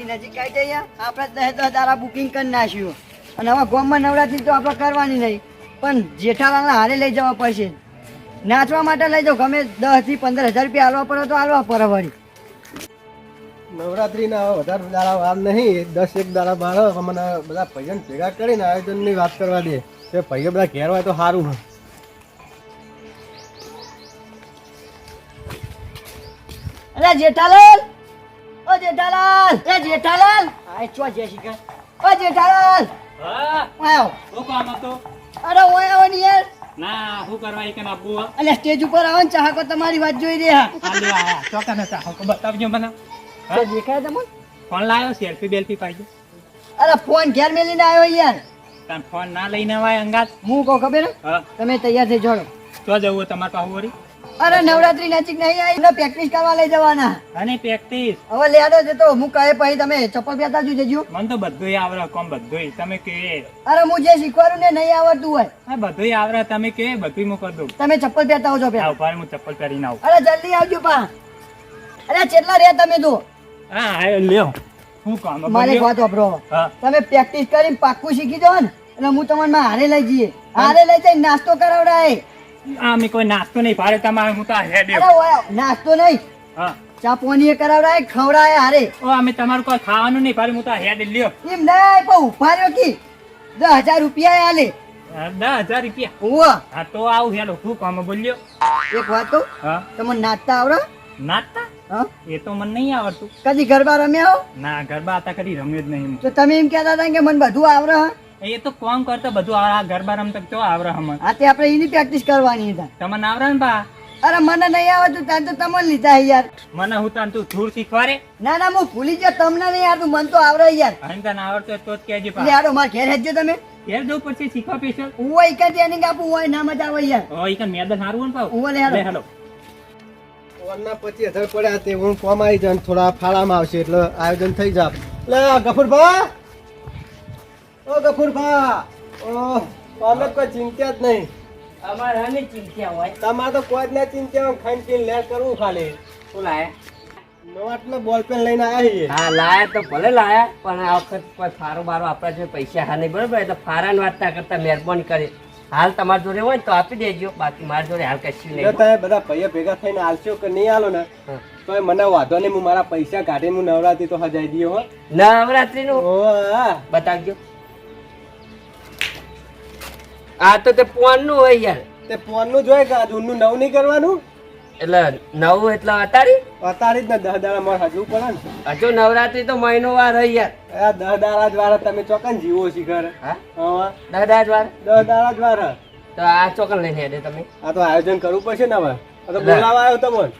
નવરાત્રી નજીક આવી જઈએ આપણે દસ દસ દારા બુકિંગ કરી નાખ્યું. અને હવે ગોમમાં નવરાત્રી તો આપણે કરવાની નહીં પણ જેઠાલાલને હારે લઈ જવા પડશે. નાચવા માટે લઈ જાઓ ગમે દસથી પંદર હજાર રૂપિયા હાલવા પડે તો હાલવા પડે વળી. નવરાત્રીના હવે વધારે દાડા વાર નહીં દસ એક દાડા બાર મને બધા ભજન ભેગા કરીને આયોજનની વાત કરવા દે. કે ભાઈઓ બધા ઘેર હોય તો સારું હોય. અરે જેઠાલાલ! જેઠાલાલ એ જેઠાલાલ આ ચો જય શિખર ઓ જેઠાલાલ હા? આવ શું કામ હતો? અરે ઓય આવો ને યાર. ના હું કરવા એ કે આપવું અલે સ્ટેજ ઉપર આવો ને ચાહકો તમારી વાત જોઈ રહ્યા. લ્યો આયા ચોકાના ચાહકો બતાવજો મને. તો દેખાય તમને? ફોન લાવ્યો સેલ્ફી બેલ્ફી પાડજો. અરે ફોન ઘેર મેલીને આવ્યો યાર. તાર ફોન ના લઈને આવાય અંગાત. હું કહું ખબર? હા. તમે તૈયાર થઈ જોડો તો જવું તમારે પાહુ વળી. અરે નવરાત્રી નજીક નહીં આવી પ્રેક્ટિસ કરવા લઈ જવાના. અને પ્રેક્ટિસ હવે લે આડો જતો હું કહે પછી તમે ચપ્પલ પહેરતા જ જજો મને તો બધું આવડે કોમ બધું તમે કે? અરે હું જે શીખવાડું ને નહીં આવડતું હોય. હા બધું આવડે તમે કે? બધું હું કરી દઉં તમે ચપ્પલ પહેરતા હોજો પહેલા. ઊભા હું ચપ્પલ પહેરીને આવું. અરે જલ્દી આવજો પા. અરે કેટલા રહ્યા તમે તો? હા હા લ્યો. હું કામ મારે વાત વાપરો. તમે પ્રેક્ટિસ કરીને પાક્કું શીખી જાવ ને એટલે હું તમને હારે લઈ જઈએ. હારે લઈ જઈ નાસ્તો કરાવડાય. આ કોઈ નાસ્તો નહીં ભારે તમારે હું તો હેડ નાસ્તો નહીં. હા. ચા પોની કરાવડાય ખવડાય હારે. ઓ અમે તમારું કોઈ ખાવાનું નહીં ભારે હું તો હેડે લ્યો. એમ નહીં પણ ઊભા રહ્યો કી. દસ હજાર રૂપિયા આલે. દસ હજાર રૂપિયા. ઓવા હા તો આવું હેલો શું કામ બોલ્યો? એક વાત કહું? હા. તમને નાચતા આવડે? નાચતા હા. એ તો મને નહીં આવડતું. કદી ગરબા રમ્યા હો? ના ગરબા હતા કદી રમ્યો જ નહીં તો તમે એમ કહેતા હતા કે મને બધું આવડે હા? એ તો કોમ કરતા બધું આ ગરબા રમતા તો આવરા હમણ. આ તે આપણે એની પ્રેક્ટિસ કરવાની હતા તમને આવરા ને બા? અરે મને નહીં આવતું ત્યાં તો તમને લીધા યાર. મને હું તાન તું ધૂળ શીખવાડે ના ના હું ભૂલી જ તમને નહીં આવતું મને તો આવડે યાર. અને તને આવડતો તો જ કહેજે પા યાર મારે ઘેર હેજો તમે. ઘેર જો પછી શીખવા પેશલ હું કે ટ્રેનિંગ આપું હોય ના મજા આવે યાર. ઓ ઈ કન મેદાન હોય ને પાછું. ઉવા લે હાલો. હાલો. ઓનના પછી અધર પડ્યા તે હું કોમ આવી જાય થોડા ફાળામાં આવશે એટલે આયોજન થઈ જાવ. લે ગફુરભા! ઓ ગફુરભા ઓ અમે કોઈ ચિંતા જ નહીં. અમારે આની ચિંતા હોય. તમારે તો કોઈ જ ના ચિંતા હોય ખાઈને પીને લેર કરવું ખાલી. શું લાયા? નવાટલો બોલપેન લઈને આવી છીએ. હા લાયા તો ભલે લાયા પણ આ વખત કોઈ ફારો બારો આપણા જોડે પૈસા હા નહીં બરાબર? એટલે ફારાની વાત ના કરતા મહેરબાની કરી. હાલ તમારી જોડે હોય તો આપી દેજો. બાકી મારી જોડે હાલ કશું નહીં. તમે બધા ભાઈઓ ભેગા થઈને હાલશો કે નહીં આલો ને. તો મને વાંધો નહીં હું મારા પૈસા કાઢીને હું નવરાત્રી તો હજાઈ દઈએ હો. નવરાત્રી નું બતાવજો. આ તો તે પોનનું હોય યાર. તે ફોનનું જોઈએ કે જૂનનું નવું નહીં કરવાનું? એટલે નવું એટલે અતારી? અતારી જ ને દસ દાડા મારે હજુ પડે ને. હજુ નવરાત્રી તો મહિનો વાર હોય યાર. આ દસ દાડા જ વાળા તમે ચોકન જીવો છી ઘર. હા? હા. દાદા જ વાર દસ દાડા જ વાર તો આ ચોકન લઈને હેડે તમે. આ તો આયોજન કરવું પડશે ને હવે. આ તો. બોલાવા આવ્યો તમને.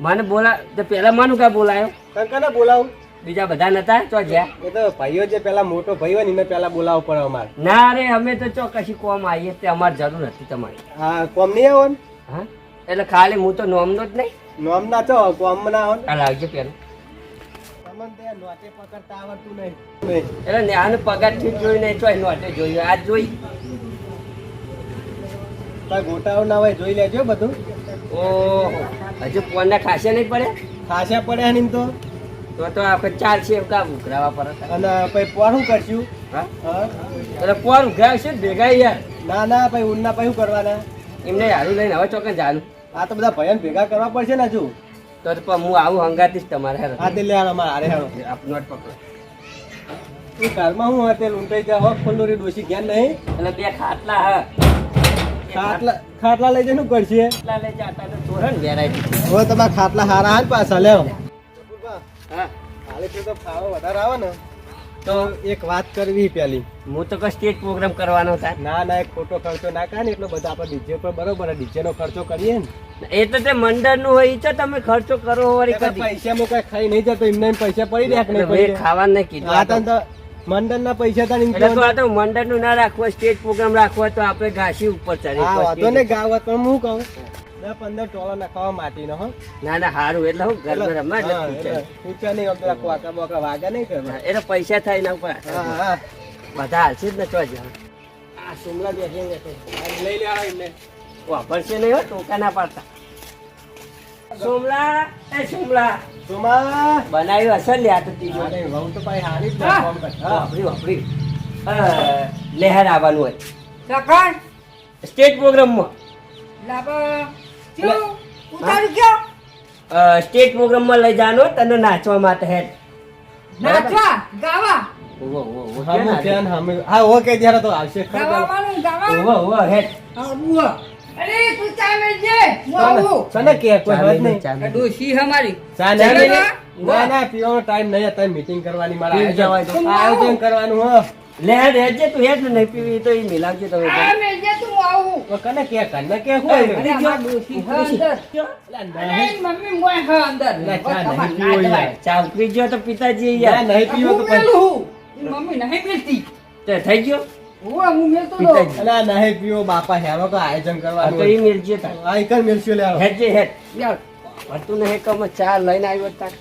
મને બોલા તો પેલા માનું ક્યાં બોલાયો? તને કને બોલાવું? બીજા બધા નતા? તો જ્યાં? એ તો ભાઈઓ જે પેલા મોટો ભાઈ હોય ને એને પેલા બોલાવો પડે અમારે. ના રે અમે તો ચો કશી કોમ આવીએ તે અમારે જરૂર નથી તમારી. હા કોમ નહીં આવો ને? હા? એટલે ખાલી હું તો નોમનો જ નહીં? નોમ ના તો કોમ ના આવો ને? આ લાવજો પેલું. નોટે પકડતા આવડતું નહીં. એટલે ને આને પગારથી જોઈ નહીં ચોય નોટે જોયું. આજ જોઈ. ગોટાળો ના હોય જોઈ લેજો બધું. ઓહો હજુ પોના ખાસે નહીં પડે? ખાસા પડે ને તો? તો તો આપણે ચાર છે કા ઉઘરાવા પર અને પછી પોરું કરશું? એટલે પોર ઉઘરાવશે ભેગા યાર. ના ના પછી ઉનના પછી કરવાના? એમને હારું લઈને હવે ચોકન જાનું. આ તો બધા ભયન ભેગા કરવા પડશે ને હજુ. તો પણ હું આવું હંગાતીશ તમારે હેરો. હા તે લે હાલો મારે હારે હારો આપનો જ પકડો. એ ઘરમાં હું હતી લૂંટાઈ જા હોક ફુલ્લુરી ડોસી ગયા નહીં? એટલે બે ખાટલા હા. ખાટલા ખાટલા લઈ જઈને કરશે? ખાટલા લઈ જતા તો તોરણ વેરાયટી. હવે તમારા ખાટલા હારા હાલ પાછા લેવો હા. હાલે તો ફાવો વધારે આવે ને તો એક વાત કરવી પેલી. હું તો કોઈ સ્ટેજ પ્રોગ્રામ કરવાનો થાય ના ના એક ખોટો ખર્ચો ના કાઢે ને એટલો બધો આપણે ડીજે પર બરોબર ડીજે નો ખર્ચો કરીએ ને. એ તો તે મંડળનું હોય તો તમે ખર્ચો કરો વળી પૈસા માં કઈ ખાઈ નહીં જતો એમને એમ પૈસા પડી રહ્યા કે નહીં કીધું આ તો. મંડળ ના પૈસા તો મંડળનું ના રાખવા સ્ટેજ પ્રોગ્રામ રાખવા તો આપણે ઘાસી ઉપર ચાલે હા તો ને stage. પણ હું કહું. દસ પંદર ટોળા નાખવા માટીનો હો. ના ના સારું એટલે હું ઘર એટલે- રમવા ઊંચા નહીં પેલા કોકા બોકા વાગે નહીં કરવા એટલે પૈસા થાય ના ઉપર હા હા. બધા હાલશે જ ને તો જ આ સુમલા બેસી લઈ લે એમને. વાપરશે નહીં હો ટોકા ના પાડતા. સોમલા એ સોમલા સોમા બનાવ્યું હશે લે આ તો અરે વહુ તો ભાઈ હારી જ હા. કામ કરે. હા. વાપરી વાપરી. લહેર આવવાનું હોય. લખન સ્ટેજ પ્રોગ્રામમાં. લાબા ઉતારું કયો? સ્ટેજ પ્રોગ્રામમાં લઈ જવાનો તને નાચવા માટે હેડ. નાચવા? ગાવા? ઓવો ઓવો ઓવો હા, હું? ધ્યાન હામે- હા ઓકે ત્યારે તો આવશે. ખરી ગાવા વાત. વાળું ગાવા ઓવો ઓવો હેડ. હા અરે તું ચા મેલજે હું આવું. ચાલે કે કોઈ વાત નહીં. ડોશી હમારી? ચાલે ના? ના પીવાનો ટાઈમ નહીં. અત્યારે મીટિંગ કરવાની મારે આયોજન કરવાનું હો. લહેર હેડજે તું હેડ નહીં પીવી તો એ મિલાવજે તમે. આ મેલજે તું આવું. તો કને કે કને કે હોય અરે અમાર દોસી હ અંદર. અરે મમ્મી મોય હ અંદર. ના, ચા નહીં પીવો યાર. ચા ઉતરી ગયો તો પિતાજી ના યાર નહીં પીવો તો પછી. ઈ મમ્મી નહીં પીતી તે થઈ ગયો? તો. નહીં પીવો બાપા હેરો તો આયોજન હા, તો એ મિલજે એકર મિલશું લે આવો. હેડજે હેડ. યાર હતું નહીં કમ ચા લઈને આવ્યો તાર.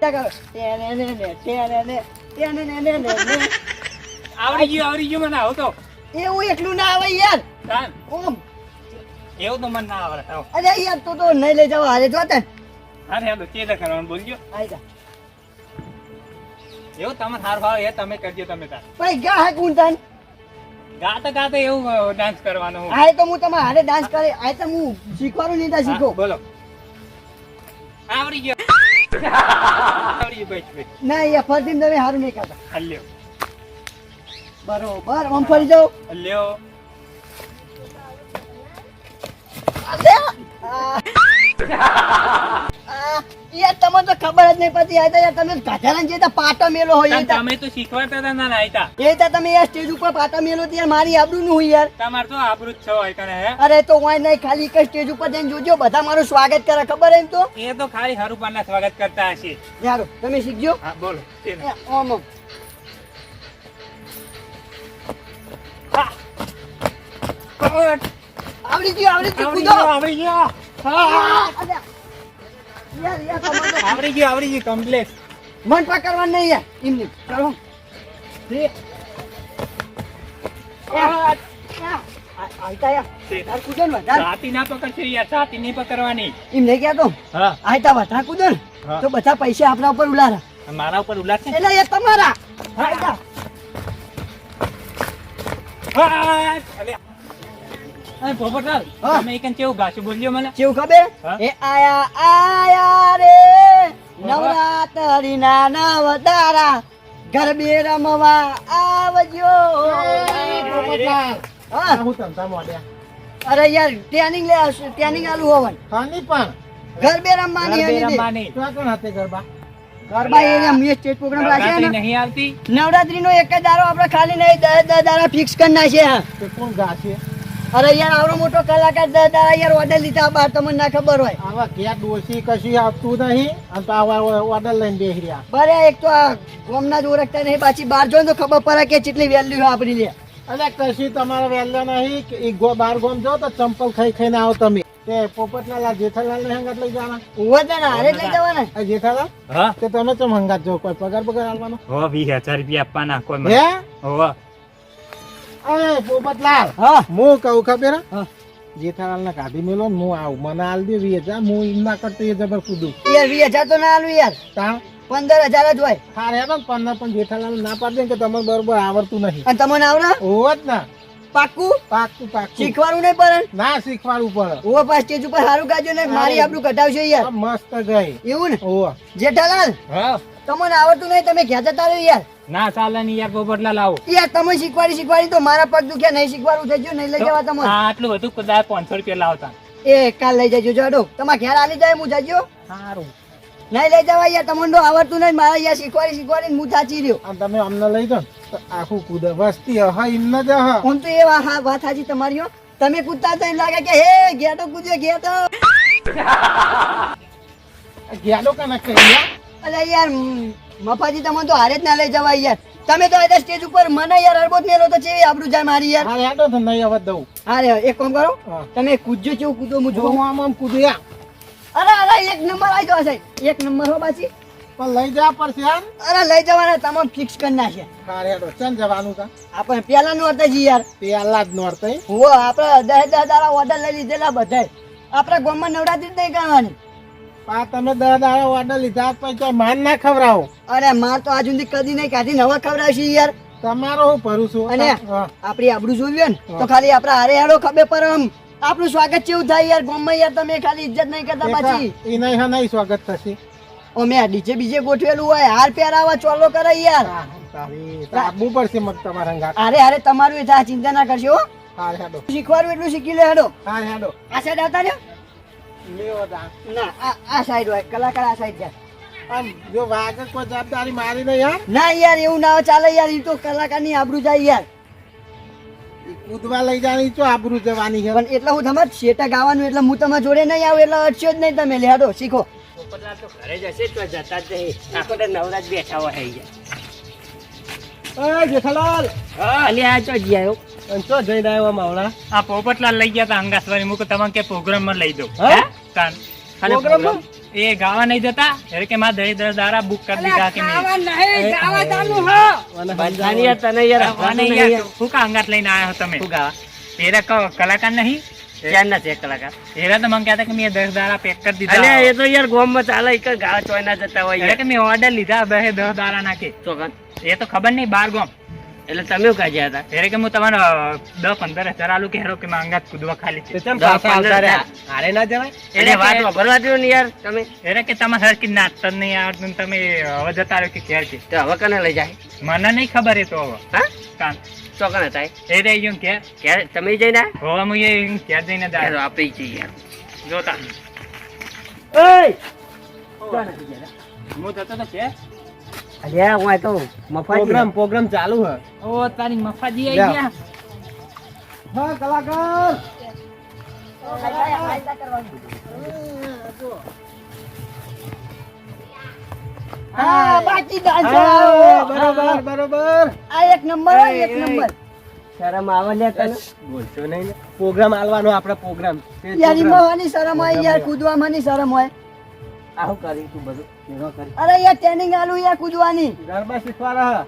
ત્યાં કરો. તેને ને ને, તેને ને, તેને ને ને ને ને. આવડી ગયું આવડી ગયું મને આવતો એવું એટલું ના આવે યાર. ઓમ. એવું તો મને ના આવડે અરે યાર તું તો નહીં લઈ જાવ હારે જો અરે હેલો ચેલે કરવાનું બોલજો. આઈ જા. એવું તમને હાર ભાવ એ તમે કરજો તમે તાર. ભાઈ ગા હે કુંતન ગાતા ગાતા એવું ડાન્સ કરવાનું હું. આય તો હું તમારે હારે ડાન્સ કરે આય તો હું શીખવાનું નહીં તા શીખો. બોલો. આવડી ગયો. આવડી ગયો ભાઈ ભાઈ ના યાર ફરતી તમે હારું નહીં કરતા. હલ્યો. બરોબર આમ ફરી જાઓ. હલ્યો આ. આ, યાર તમને તો ખબર જ નહીં પડતી આ યાર તમે ગાધાના જે પાટો મેલો હોય એ તાન તા- તમે તો શીખવાડતા હતા ના નાયતા એ તા તમે યાર સ્ટેજ ઉપર પાટો મેલો તો મારી આબરૂ નું હોય યાર. તમાર તો આબરૂ જ છો હોય હે? અરે તો વાય નહીં ખાલી એક સ્ટેજ ઉપર જઈને જોજો બધા મારું સ્વાગત કરે ખબર એમ તો? એ તો ખાલી હરુપાના સ્વાગત કરતા હશે. યાર તમે શીખજો. હા બોલો ઓમ ઓમ. આવડી ગયું આવડી ગયું કૂદો. આવડી ગયો. આવડી ગયો આવડી ગયું કમ્પ્લેટ મન નહીં યાર એમની ચાલો. ઉલારા. મારા ઉપર ઉલાર છે તમારા. અરે પોપટલાલ, હા. તમે એકન કેવું ગાશું બોલજો મને કેવું ખબર એ આયા આયા રે નવરાત્રી ના નવતારા ગરબે રમવા આવજો. અરે યાર ટ્રેનિંગ લે ટ્રેનિંગ આલુ હોવન. પણ. ગરબે રમવાની ગરબે રમવાની. ક્યાં કોણ હાથે ગરબા? ગરબા એ અમે સ્ટેજ પ્રોગ્રામ રાખે ને. નહીં આવતી? નવરાત્રી નો એક જ દારો આપણે ખાલી નહીં દસ દસ દારા ફિક્સ કરી નાખ્યા તે કોણ ગાશે? અરે યાર આવડો મોટો કલાકાર દસ દારા યાર ઓર્ડર લીધા બાર તમને ના ખબર હોય. આવા ક્યાં દોષી કશું આપતું નહીં અને તો આવા ઓર્ડર લઈને બેસી રહ્યા બરે એક તો આ ગોમના જ ઓળખતા નહીં પાછી બહાર જો તો ખબર પડે કે કેટલી વેલ્યુ આપણી લે. અરે કશું તમારા વેલ્યુ નહીં ગો- બાર ગોમ જો તો ચંપલ ખાઈ ખાઈને આવો તમે. તે પોપટલાલ જેઠાલાલ ને હંગાત લઈ જવાના? ઊભો થા ને હારે લઈ જવાના. આ જેઠાલાલ? હા? તે તમે ચમ હંગાત જો કોઈ પગાર પગાર આલવાનો હો 20000 રૂપિયા આપવાના કોઈ હે? હો. અરે પોપટલાલ હા. હું કહું ખબર હા. જેઠાલાલ ને કાઢી મેલો હું આવું. મને આલ દે વીસ હજાર હું ઇમના કરતો એ જબર કૂદું. યાર વીસ હજાર તો ના આલું યાર. તા પંદર હજાર જ હોય. હારે રે ને પંદર પણ જેઠાલાલ ના પાડી દે કે તમને બરોબર આવડતું નહીં. અને તમને આવડે? જ ના. પાક્કું? પાકું પાકું શીખવાનું નહીં પડે? ના શીખવાડવું પડે. ઊભો પાસ સ્ટેજ ઉપર સારું ગાજો ને મારી આપણું કટાવશો યાર. મસ્ત ગઈ. એવું ને? ઓવ જેઠાલાલ હા. તમને આવડતું નહીં તમે ઘેર જતા રહ્યો યાર? ના ચાલે યાર પોપટલાલ આવો યાર તમે શીખવાડી શીખવાડી તો મારા પગ દુખ્યા નહીં શીખવાડું થઈ ગયું નહીં લઈ જવા તમે આટલું બધું કદાચ પાંચસો રૂપિયા લાવતા. એ કાલ લઈ જજો જોડો તમારા ઘેર આલી જાય હું જજો સારું. નહીં લઈ જવા યાર તમને આવડતું નહીં. મારા યાર શીખવાડી શીખવાડી હું થાચી રહ્યો. આમ તમે અમને લઈ જાઓ તો આખું કૂદે વસ્તી હા એમને જ હા. હું તો એ હા વાત સાચી તમારી તમે કૂદતા તો એમ લાગે કે હે ગેટો કૂદ્યો ગેટો. ગેડો કને કહી અરે યાર મફાજી તમને તો હારે જ ના લઈ જવાય યાર. તમે તો આજે સ્ટેજ ઉપર મને યાર અરબોત મેલો તો છે આબરૂ જાય મારી યાર? હા હેડો તો નહીં આવત દઉં. અરે એક કામ કરો. તમે કૂદજો કેવું કૂદો હું જોઉં. આમ આમ કૂદ્યા અરે અરે એક નંબર આવી જવા છે. એક નંબર હો પાછી. પણ લઈ જવા પડશે આમ અરે લઈ જવાના તમામ ફિક્સ કરી નાખે. હા તો ચાલ જવાનું તા આપણે પેલા નું હતા જી યાર. પેલા જ નોર્ત? હો આપણે દસ દસ દાડા ઓર્ડર લઈ લીધેલા બધાય. આપણે ગામમાં નવરાત્રી નહીં કરવાની. આ તમે દસ દાડા ઓર્ડર લીધા પછી માન ના ખવડાવો. અરે માર તો આજ સુધી કદી નહીં કાઢી નવા ખવડાવશે યાર? તમારો હું ભરું છું. અને આપડી આપણી આબરૂ જોઈ ને તો ખાલી આપણા હારે હાડો ખબર પર આમ. આપણું સ્વાગત કેવું થાય યાર? ગામમાં યાર તમે ખાલી ઇજ્જત નહીં કરતા પછી. એ નહીં હા નહીં સ્વાગત થશે. અમે આ ડીજે બીજે ગોઠવેલું હોય. હાર પહેરાવા ચોલો કરે યાર. આબુ પડશે મત તમારા અંગાત અરે અરે તમારું એ થાય ચિંતા ના કરશો હો. હાર હેડો. શીખવાડું એટલું શીખી લે હેડો. હા હેડો. આ સાઈડ આવતા રહ્યો? ના આ આ સાઈડ હોય. કલાકાર આ સાઈડ જાય. આમ જો વાગે કોઈ જવાબદારી મારી નહીં યાર ના યાર એવું ના ચાલે યાર એ તો કલાકારની આબરૂ જાય યાર. ઈ કૂદવા લઈ જવાની છો આબરૂ જવાની છે? પણ એટલે હું તમારે શેટા ગાવાનું એટલે હું તમારા જોડે નહીં આવું એટલે અટશો જ નહીં તમે. લેડો શીખો. પોપટલાલ તો ઘરે જશે તો જતા જ નહીં આખો તો નવરાજ બેઠા હોય. એ જેઠાલાલ. અલ્યા તો ચો જી આવ્યો. અને ચો જઈને આવ્યો માવડા? આ પોપટલાલ લઈ ગયા તા અંગાસવારી. મૂકો તમને કે પ્રોગ્રામમાં લઈ દો હા? કાન પ્રોગ્રામમાં? એ ગાવા નહીં જતા? એટલે કે માં દહી દસ દારા બુક કરી દીધા કે નહીં? ગાવા ચાલુ હો. બંધાની તને યાર હવાને યાર, શું કા અંગાત લઈને આયા હો તમે? શું ગાવા? એરા ક- કલાકાર નહીં? છે કલાકાર. એરા તો મને કહેતા કે મેં દસ દારા પેક કરી દીધા. એ તો યાર ગોમમાં ચાલે એક ગાવા ચોય ના જતા હોય એટલે કે મેં ઓર્ડર લીધા દહે દસ દારા નાખે. ચોકન. એ તો ખબર નહીં બાર ગોમ. એટલે તમે કાજ્યા હતા? ત્યારે કે હું તમારો દસ પંદર હજાર આલુ કેરો કે મારા કૂદવા ખાલી છે. હારે ના જવાય? એટલે વાત વાપરવા દો ને યાર તમે. એટલે કે તમારે સરખી નાચતા નહીં આવડતું તમે હવે જતા રહ્યો કે ઘેર છે તો હવે કને લઈ જાય? મને નહીં ખબર એ તો હવે. હા? કાન તો કને થાય? એ રહી ગયું ઘેર. ક્યારે તમે જઈને? હવે હું એ ઘેર જઈને દાર આપે જઈએ યાર. જોતા. ઓય. હું જતો તો ઘેર. અલ્યા હું આ તો મફાજી પ્રોગ્રામ પ્રોગ્રામ ચાલુ હે. ઓ તારી મફાજી આઈ ગયા. હા કલાકાર. હા બાકી ડાન્સ બરોબર બરોબર આ એક નંબર એક નંબર. શરમ આવે લે તને? બોલશો નહીં પ્રોગ્રામ આલવાનો આપણો પ્રોગ્રામ. યાર. એમાં શરમ હોય યાર કૂદવામાં ની શરમ હોય. આવું કરી તું બધું. ભેગો કરી. અરે યાર ટ્રેનિંગ આલુ યાર કૂદવાની. ગરબા શીખવા રહ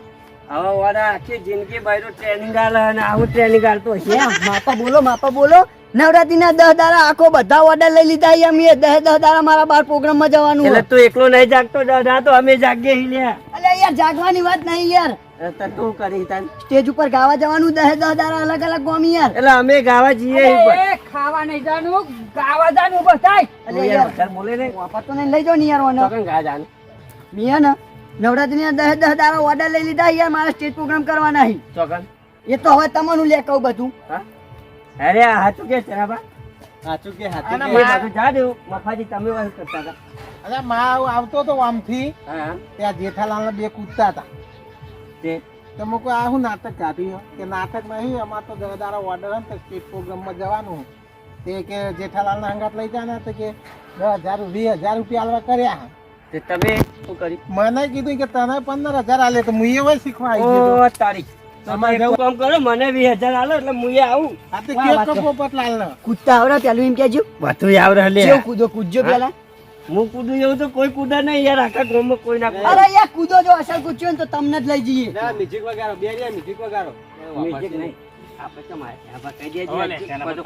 હવે વાડા આખી જિંદગી બાયરો ટ્રેનિંગ આલે અને આવું ટ્રેનિંગ આલતો છે માપા બોલો માપા બોલો. નવરાત્રીના દસ દાડા આખો બધા ઓર્ડર લઈ લીધા એમ એ દસ દસ દાડા મારા બાર પ્રોગ્રામમાં જવાનું એટલે. તું એકલો નહીં જાગતો દાદા તો અમે જાગીએ હી લ્યા. અલે યાર જાગવાની વાત નહીં યાર. કરી તાન. સ્ટેજ ઉપર ગાવા જવાનું દસ દહ દાડા અલગ અલગ ગોમી યાર. એટલે અમે ગાવા જઈએ એ ખાવા નહીં જાનું ગાવા જાનું બસ થાય યાર. બોલે ને વાપર તો નહીં લઈ જાઓ ને યાર ઓનો. ચોકન ગા જાન. મિયા ને નવરાત્રીના દહે દહ દાડા ઓર્ડર લઈ લીધા યાર મારા સ્ટેજ પ્રોગ્રામ કરવાના હી. ચોકન. એ તો હવે તમારું લે કહું બધું. હા? અરે આ હાચું કે છે બા? સાચું કે હાચું કે. જા દેવું. મફાજી તમે વાત કરતા હતા. અરે માં આવતો તો આમથી. ત્યાં જેઠાલાલ બે કૂદતા હતા. તે. તમે કોઈ આ હું નાટક કાઢ્યું? કે નાટક નહીં અમારે તો દરદારા ઓર્ડર હતો સ્ટેજ પ્રોગ્રામમાં જવાનું. તે કે જેઠાલાલના હંગાત લઈ જાય ને તો કે દસ હજાર વીસ હજાર રૂપિયા આલવા કર્યા તે તમે શું કરી મને કીધું કે તને પંદર હજાર આલે તો હું એ શીખવા આવી તારીખ તમારે તમે કામ કરો મને વીસ હજાર આલો એટલે હું આવું. આ તો કેક કપો પટલાલ કૂદતા આવડે પેલું એમ કેજો આવડે કેવું કૂદો કૂદજો પેલા. હું કૂદું એવું તો કોઈ કૂદે નહીં યાર આખા ગામમાં કોઈ ના કૂદે. અરે યાર કૂદો જો અસર કૂદજો ને તો તમને જ લઈ જઈએ. મ્યુઝિક વગાડો બે રહ્યા મ્યુઝિક વગાડો. મ્યુઝિક નહીં. આપણે કહી દેજો. બધું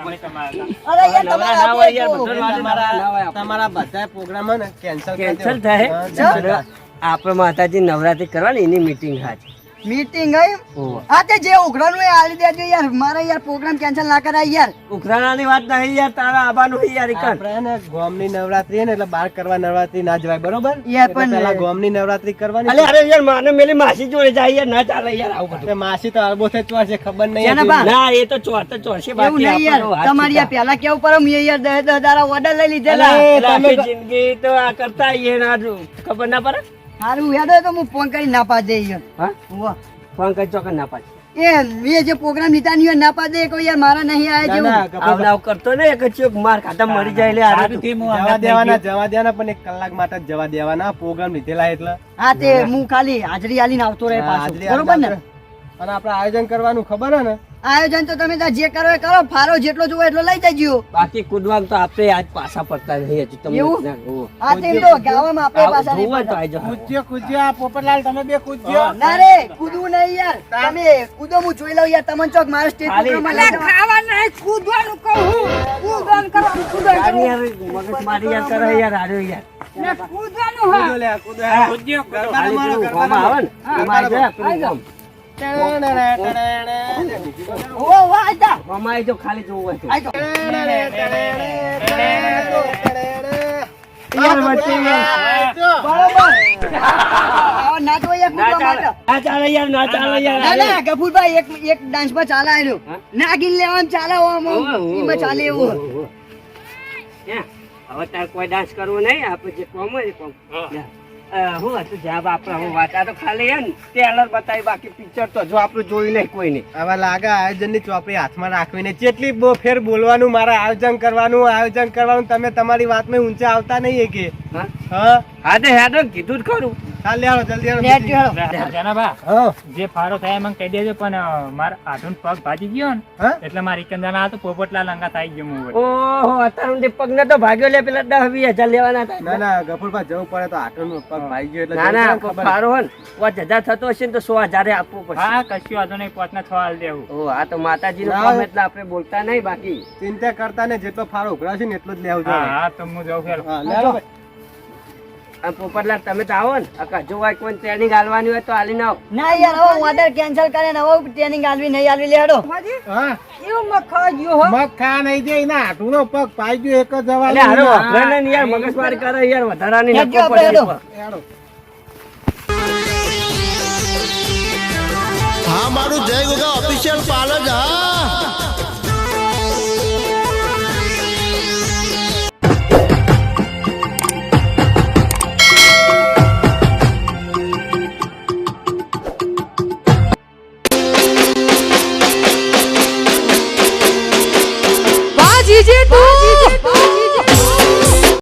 તમારા ના ના પ્રોગ્રામ કેન્સલ થાય? આપણે માતાજી નવરાત્રી કરવાની એની મીટિંગ હાજ મીટિંગ આવી હા તે જે ઉઘરાનું એ આલી દેજો યાર. મારે યાર પ્રોગ્રામ કેન્સલ ના કરાય યાર. ઉઘરાણાની વાત નહીં યાર તારા આબાનું હી યાર ઈકન. આપણે ને ગોમની નવરાત્રી ને એટલે બાર કરવા નવરાત્રી ના જવાય બરોબર? યાર, પણ- પેલા ગોમની નવરાત્રી કરવાની અલે અરે યાર માને મેલી માસી જોડે જાય યાર ના ચાલે યાર આવું બધું. માસી તો અરબો છે ચોર છે ખબર નહીં? ના એ તો ચોરતે ચોર છે બાકી નહીં યાર. તમારી યાર પેલા કેવું પડે? મે યાર દસ દસ દારા ઓર્ડર લઈ લીધેલા. તમે જિંદગી તો આ કરતા ને ખબર ના પડે? હારું હેડો તો હું ફોન કરી ના પા દે હા ફોન કરી ચોકન ના પાડે એ મેં જે પ્રોગ્રામ લીધા નહીં ના કોઈ યાર મારા નહીં આયા જેવું. કરતો ને એક ચોક માર ખાતા મરી જાય એટલે આ સારું હું જવા દેવાના જવા દેવાના પણ એક કલાક માટે જવા દેવાના. પ્રોગ્રામ લીધેલા એટલે. હા તે હું ખાલી હાજરી આલીને આવતો રહે પાછો. હાજરી બરોબર ને? અને આપણે આયોજન કરવાનું ખબર હે ને આયોજન તો તમે જે કરો એ કરો ફારો જેટલો જોવો એટલો લઈ જજો બાકી કુદવાન તો આપણે આજ પાછા પડતા નહીં હજુ તમને એવું? ના તેમ તો ગાવામાં આપણે પાછા નહીં જોવો તો પડતા. આજો. કૂદજો કૂદજો આ પોપટલાલ તમે બે કૂદજો ના રે કૂદવું નહીં યાર તમે કૂદો હું જોઈ લઉં યાર તમને ચોક મારા સ્ટેજ પર જવા. ખાવા નહીં કૂદવાનું કહું હું કૂદવાનું કરો કૂદવાનું યાર મગજ મારી યાર કરે યાર હાર્યો યાર ને કૂદવાનું હા કૂદો લે, કૂદો. ગરબા મારો ગરબા આવે ને, આવી જાય આવી જાઓ, ખાલી જોવું હવે તાર કોઈ ડાન્સ કરવો નહીં આપણે જે કોમ હોય કોમ હું હતું જવાબ આપણે હું વાત આ તો ખાલી હે ટેલર બતાવી બાકી પિક્ચર તો જો આપણું જોયું નહીં કોઈ નહીં આવા લાગે આયોજનની ચોપડી હાથમાં રાખવીને કેટલી બો ફેર બોલવાનું મારા આયોજન કરવાનું આયોજન કરવાનું તમે તમારી વાતમાં ઊંચા આવતા નહીં કે હા? હા? હા હેડો કીધું જ ખરું. ચાલ લે જલ્દી. જનાબા જે ફાળો થાય એમાં કહી દેજો પણ મારા આઠું પગ ભાજી ગયો ને એટલે મારી કંદાના તો પોપટલા લંગા થઈ ગયો હું ઓહો અત્યારે પગ ને તો ભાગ્યો લે પેલા દસ વીસ હજાર લેવાના હતા ના ના ગફુરભાઈ જવું પડે તો આઠું પગ ભાઈ ગયો એટલે ના ના ફાળો હોય ને પાંચ હજાર થતો હશે ને તો સો હજાર આપવું પડશે. હા કશું વાંધો નહીં પોતના છ હાલ દેવું. ઓ આ તો માતાજી નું. ના. એટલે આપણે બોલતા નહીં બાકી. ચિંતા કરતા ને જેટલો ફાળો ઉઘરાશે ને એટલો જ લેવું હા તો હું જાઉં ફેર. હા, લે આવો. આ પોપટલાલ તમે તો આવો ને. આ કજો હોય કોઈ ટ્રેનિંગ આલવાની હોય તો આલી નાવ ના યાર હવે ઓર્ડર કેન્સલ કરે ને હવે ટ્રેનિંગ આલવી નહીં આલવી લેડો. હા. એવું મખા જો હો? મખા નહીં દે એના હાથુનો પગ પાઈ ગયો એક જ જવા એટલે હારો ને યાર મગજમારી કરે યાર વધારાની નફો પડે. હા મારું જય ગોગા ઓફિશિયલ પાલજ હા.